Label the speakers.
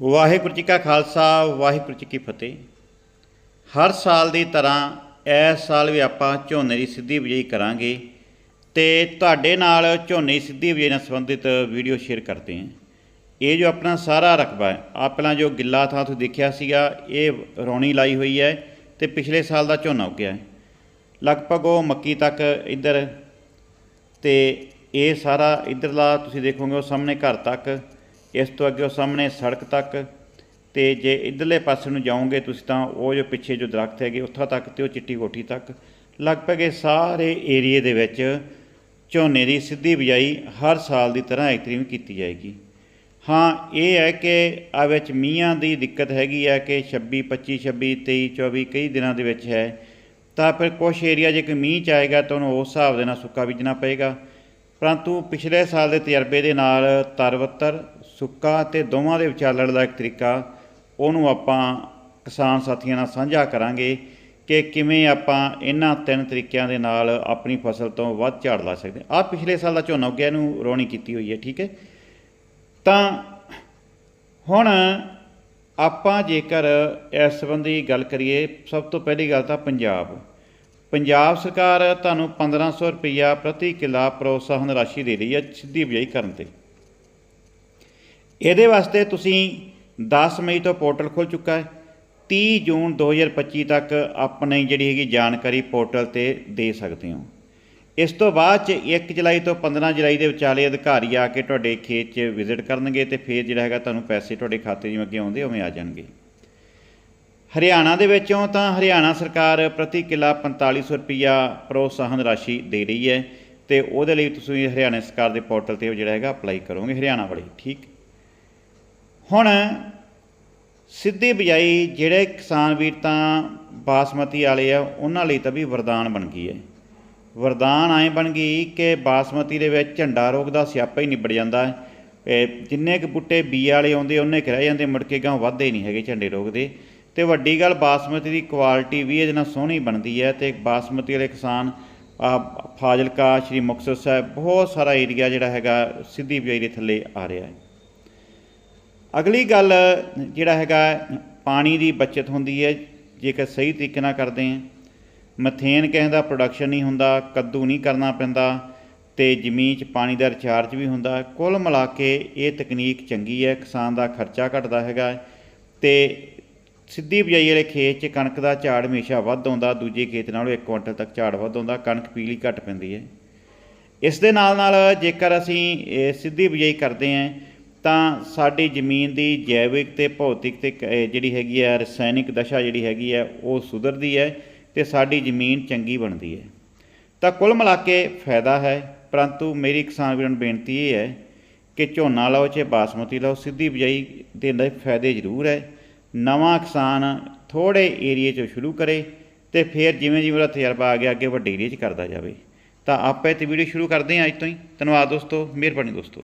Speaker 1: ਵਾਹਿਗੁਰੂ ਜੀ ਕਾ ਖਾਲਸਾ, ਵਾਹਿਗੁਰੂ ਜੀ ਕੀ ਫਤਿਹ। ਹਰ ਸਾਲ ਦੀ ਤਰ੍ਹਾਂ ਇਸ ਸਾਲ ਵੀ ਆਪਾਂ ਝੋਨੇ ਦੀ ਸਿੱਧੀ ਬਿਜਾਈ ਕਰਾਂਗੇ ਤੇ ਤੁਹਾਡੇ ਨਾਲ ਝੋਨੇ ਦੀ ਸਿੱਧੀ ਬਿਜਾਈ ਨਾਲ ਸੰਬੰਧਿਤ ਵੀਡੀਓ ਸ਼ੇਅਰ ਕਰਦੇ ਹਾਂ। ਇਹ ਜੋ ਆਪਣਾ ਸਾਰਾ ਰਕਬਾ ਹੈ, ਆਪਣਾ ਜੋ ਗਿੱਲਾ ਥਾਂ ਤੁਸੀਂ ਦੇਖਿਆ ਸੀਗਾ, ਇਹ ਰੌਣੀ ਲਾਈ ਹੋਈ ਹੈ ਤੇ ਪਿਛਲੇ ਸਾਲ ਦਾ ਝੋਨਾ ਉੱਗਿਆ ਹੈ। ਲਗਭਗ ਉਹ ਮੱਕੀ ਤੱਕ ਇੱਧਰ ਤੇ ਇਹ ਸਾਰਾ ਇਧਰਲਾ ਤੁਸੀਂ ਦੇਖੋਗੇ ਉਹ ਸਾਹਮਣੇ ਘਰ ਤੱਕ ਇਸ ਤੋਂ ਅੱਗੇ ਉਹ ਸਾਹਮਣੇ ਸੜਕ ਤੱਕ ਤੇ ਜੇ ਇਧਰਲੇ ਪਾਸੇ ਨੂੰ ਜਾਓਗੇ ਤੁਸੀਂ ਤਾਂ ਉਹ ਜੋ ਪਿੱਛੇ ਜੋ ਦਰਖਤ ਹੈਗੇ ਉੱਥੋਂ ਤੱਕ ਤੇ ਉਹ ਚਿੱਟੀ ਕੋਠੀ ਤੱਕ, ਲਗਭਗ ਇਹ ਸਾਰੇ ਏਰੀਏ ਦੇ ਵਿੱਚ ਝੋਨੇ ਦੀ ਸਿੱਧੀ ਬਿਜਾਈ ਹਰ ਸਾਲ ਦੀ ਤਰ੍ਹਾਂ ਇੱਕ ਤਰੀਕ ਕੀਤੀ ਜਾਏਗੀ। ਹਾਂ, ਇਹ ਹੈ ਕਿ ਆ ਵਿੱਚ ਮੀਂਹਾਂ ਦੀ ਦਿੱਕਤ ਹੈਗੀ ਹੈ ਕਿ 26 25 26 23 24 ਕਈ ਦਿਨਾਂ ਦੇ ਵਿੱਚ ਹੈ। ਤਾਂ ਫਿਰ ਕੁਝ ਏਰੀਆ ਜੇ ਕੋਈ ਮੀਂਹ ਚ ਆਏਗਾ ਤਾਂ ਉਹਨੂੰ ਉਸ ਹਿਸਾਬ ਦੇ ਨਾਲ ਸੁੱਕਾ ਬੀਜਣਾ ਪਏਗਾ। ਪਰੰਤੂ ਪਿਛਲੇ ਸਾਲ ਦੇ ਤਜਰਬੇ ਦੇ ਨਾਲ ਤਰਵੱਤਰ ਸੁੱਕਾ ਤੇ ਦੋਵਾਂ ਦੇ ਵਿਚਾਲਣ ਦਾ ਇੱਕ ਤਰੀਕਾ, ਉਹਨੂੰ ਆਪਾਂ ਕਿਸਾਨ ਸਾਥੀਆਂ ਨਾਲ ਸਾਂਝਾ ਕਰਾਂਗੇ ਕਿ ਕਿਵੇਂ ਆਪਾਂ ਇਹਨਾਂ ਤਿੰਨ ਤਰੀਕਿਆਂ ਦੇ ਨਾਲ ਆਪਣੀ ਫਸਲ ਤੋਂ ਵੱਧ ਝਾੜ ਲਾ ਸਕਦੇ ਆ ਪਿਛਲੇ ਸਾਲ ਦਾ ਝੋਨਾ ਉੱਗਿਆ, ਇਹਨੂੰ ਰੋਣੀ ਕੀਤੀ ਹੋਈ ਹੈ, ਠੀਕ ਹੈ? ਤਾਂ ਹੁਣ ਆਪਾਂ ਜੇਕਰ ਇਸ ਸੰਬੰਧੀ ਗੱਲ ਕਰੀਏ, ਸਭ ਤੋਂ ਪਹਿਲੀ ਗੱਲ ਤਾਂ ਪੰਜਾਬ। ਪੰਜਾਬ ਸਰਕਾਰ ਤੁਹਾਨੂੰ 1500 ਰੁਪਈਆ ਪ੍ਰਤੀ ਕਿੱਲਾ ਪ੍ਰੋਤਸਾਹਨ ਰਾਸ਼ੀ ਦੇ ਰਹੀ ਹੈ, ਸਿੱਧੀ ਬਿਜਾਈ ਕਰਨ ਤੇ। ਇਹਦੇ ਵਾਸਤੇ ਤੁਸੀਂ 10 ਮਈ ਤੋਂ ਪੋਰਟਲ ਖੁੱਲ ਚੁੱਕਾ ਹੈ। 30 ਜੂਨ 2025 ਤੱਕ ਆਪਣੀ ਜਿਹੜੀ ਹੈਗੀ ਜਾਣਕਾਰੀ ਪੋਰਟਲ ਤੇ ਦੇ ਸਕਦੇ ਹੋ। ਇਸ ਤੋਂ ਬਾਅਦ ਚ 1 ਜੁਲਾਈ ਤੋਂ 15 ਜੁਲਾਈ ਦੇ ਵਿਚਾਲੇ ਅਧਿਕਾਰੀ ਆ ਕੇ ਤੁਹਾਡੇ ਖੇਤ 'ਚ ਵਿਜ਼ਿਟ ਕਰਨਗੇ ਤੇ ਫਿਰ ਜਿਹੜਾ ਹੈਗਾ ਤੁਹਾਨੂੰ ਪੈਸੇ ਤੁਹਾਡੇ ਖਾਤੇ ਜਿਵੇਂ ਅੱਗੇ ਆਉਂਦੇ ਉਵੇਂ ਆ ਜਾਣਗੇ। ਹਰਿਆਣਾ ਦੇ ਵਿੱਚੋਂ ਤਾਂ ਹਰਿਆਣਾ ਸਰਕਾਰ ਪ੍ਰਤੀ ਕਿੱਲਾ 4500 ਰੁਪਈਆ ਪ੍ਰੋਤਸਾਹਨ ਰਾਸ਼ੀ ਦੇ ਰਹੀ ਹੈ ਤੇ ਉਹਦੇ ਲਈ ਤੁਸੀਂ ਹਰਿਆਣਾ ਸਰਕਾਰ ਦੇ ਪੋਰਟਲ ਤੇ ਜਿਹੜਾ ਹੈਗਾ ਅਪਲਾਈ ਕਰੋਗੇ ਹਰਿਆਣਾ ਵਾਲੇ, ਠੀਕ? ਹੁਣ ਸਿੱਧੀ ਬਿਜਾਈ ਜਿਹੜੇ ਕਿਸਾਨ ਵੀਰ ਤਾਂ ਬਾਸਮਤੀ ਵਾਲੇ ਆ, ਉਹਨਾਂ ਲਈ ਤਾਂ ਵੀ ਵਰਦਾਨ ਬਣ ਗਈ ਹੈ। ਵਰਦਾਨ ਆਏ ਬਣ ਗਈ ਕਿ ਬਾਸਮਤੀ ਦੇ ਵਿੱਚ ਝੰਡਾ ਰੋਗ ਦਾ ਸਿਆਪਾ ਹੀ ਨਿਬੜ ਜਾਂਦਾ ਹੈ। ਜਿੰਨੇ ਕੁ ਬੁੱਟੇ ਬੀ ਵਾਲੇ ਆਉਂਦੇ, ਉਹਨੇ ਕੁ ਰਹਿ ਜਾਂਦੇ, ਮੁੜ ਕੇ ਗਾਂ ਵੱਧਦੇ ਨਹੀਂ ਹੈਗੇ ਝੰਡੇ ਰੋਗ ਦੇ। ਤੇ ਵੱਡੀ ਗੱਲ, ਬਾਸਮਤੀ ਦੀ ਕੁਆਲਿਟੀ ਵੀ ਇਹਦੇ ਨਾਲ ਸੋਹਣੀ ਬਣਦੀ ਹੈ ਤੇ ਬਾਸਮਤੀ ਵਾਲੇ ਕਿਸਾਨ ਫਾਜ਼ਿਲਕਾ, ਸ਼੍ਰੀ ਮੁਕਤਸਰ ਸਾਹਿਬ, ਬਹੁਤ ਸਾਰਾ ਏਰੀਆ ਜਿਹੜਾ ਹੈਗਾ, ਸਿੱਧੀ ਬਿਜਾਈ ਦੇ ਥੱਲੇ ਆ ਰਿਹਾ ਹੈ। ਅਗਲੀ ਗੱਲ ਜਿਹੜਾ ਹੈਗਾ, ਪਾਣੀ ਦੀ ਬਚਤ ਹੁੰਦੀ ਹੈ, ਜੇਕਰ ਸਹੀ ਤਰੀਕੇ ਨਾਲ ਕਰਦੇ ਹਾਂ। ਮਥੇਨ ਕਿਸੇ ਦਾ ਪ੍ਰੋਡਕਸ਼ਨ ਨਹੀਂ ਹੁੰਦਾ, ਕੱਦੂ ਨਹੀਂ ਕਰਨਾ ਪੈਂਦਾ, ਤੇ ਜ਼ਮੀਨ 'ਚ ਪਾਣੀ ਦਾ ਰਿਚਾਰਜ ਵੀ ਹੁੰਦਾ। ਕੁੱਲ ਮਿਲਾ ਕੇ ਇਹ ਤਕਨੀਕ ਚੰਗੀ ਹੈ, ਕਿਸਾਨ ਦਾ ਖਰਚਾ ਘਟਦਾ ਹੈਗਾ। ਤੇ ਸਿੱਧੀ ਬਿਜਾਈ ਵਾਲੇ ਖੇਤ 'ਚ ਕਣਕ ਦਾ ਝਾੜ ਹਮੇਸ਼ਾ ਵੱਧ ਆਉਂਦਾ, ਦੂਜੇ ਖੇਤ ਨਾਲੋਂ 1 ਕੁਇੰਟਲ ਤੱਕ ਝਾੜ ਵੱਧ ਆਉਂਦਾ, ਕਣਕ ਪੀਲੀ ਘੱਟ ਪੈਂਦੀ ਹੈ। ਇਸ ਦੇ ਨਾਲ ਨਾਲ ਜੇਕਰ ਅਸੀਂ ਸਿੱਧੀ ਬਿਜਾਈ ਕਰਦੇ ਹਾਂ ਤਾਂ ਸਾਡੀ ਜ਼ਮੀਨ ਦੀ ਜੈਵਿਕ ਤੇ ਭੌਤਿਕ ਤੇ ਕ- ਜਿਹੜੀ ਹੈਗੀ ਆ, ਰਸਾਇਣਿਕ ਦਸ਼ਾ ਜਿਹੜੀ ਹੈਗੀ ਹੈ ਉਹ ਸੁਧਰਦੀ ਹੈ ਤੇ ਸਾਡੀ ਜ਼ਮੀਨ ਚੰਗੀ ਬਣਦੀ ਹੈ। ਤਾਂ ਕੁੱਲ ਮਿਲਾ ਕੇ ਫਾਇਦਾ ਹੈ, ਪਰੰਤੂ ਮੇਰੀ ਕਿਸਾਨ ਵੀਰਾਂ ਨੂੰ ਬੇਨਤੀ ਇਹ ਹੈ ਕਿ ਝੋਨਾ ਲਾਓ ਚਾਹੇ ਬਾਸਮਤੀ ਲਾਓ, ਸਿੱਧੀ ਬਿਜਾਈ ਦੇ ਨਾਲ ਫਾਇਦੇ ਜ਼ਰੂਰ ਹੈ। ਨਵਾਂ ਕਿਸਾਨ ਥੋੜੇ ਏਰੀਏ 'ਚੋਂ ਸ਼ੁਰੂ ਕਰੇ ਤੇ ਫਿਰ ਜਿਵੇਂ ਜਿਵੇਂ ਉਹਦਾ ਤਜਰਬਾ ਆ ਗਿਆ, ਅੱਗੇ ਵੱਡੇ ਏਰੀਏ 'ਚ ਕਰਦਾ ਜਾਵੇ। ਤਾਂ ਆਪਾਂ ਇਹ ਤੇ ਵੀਡੀਓ ਸ਼ੁਰੂ ਕਰਦੇ ਹਾਂ ਅੱਜ ਤੋਂ ਹੀ। ਧੰਨਵਾਦ ਦੋਸਤੋ, ਮਿਹਰਬਾਨੀ ਦੋਸਤੋ।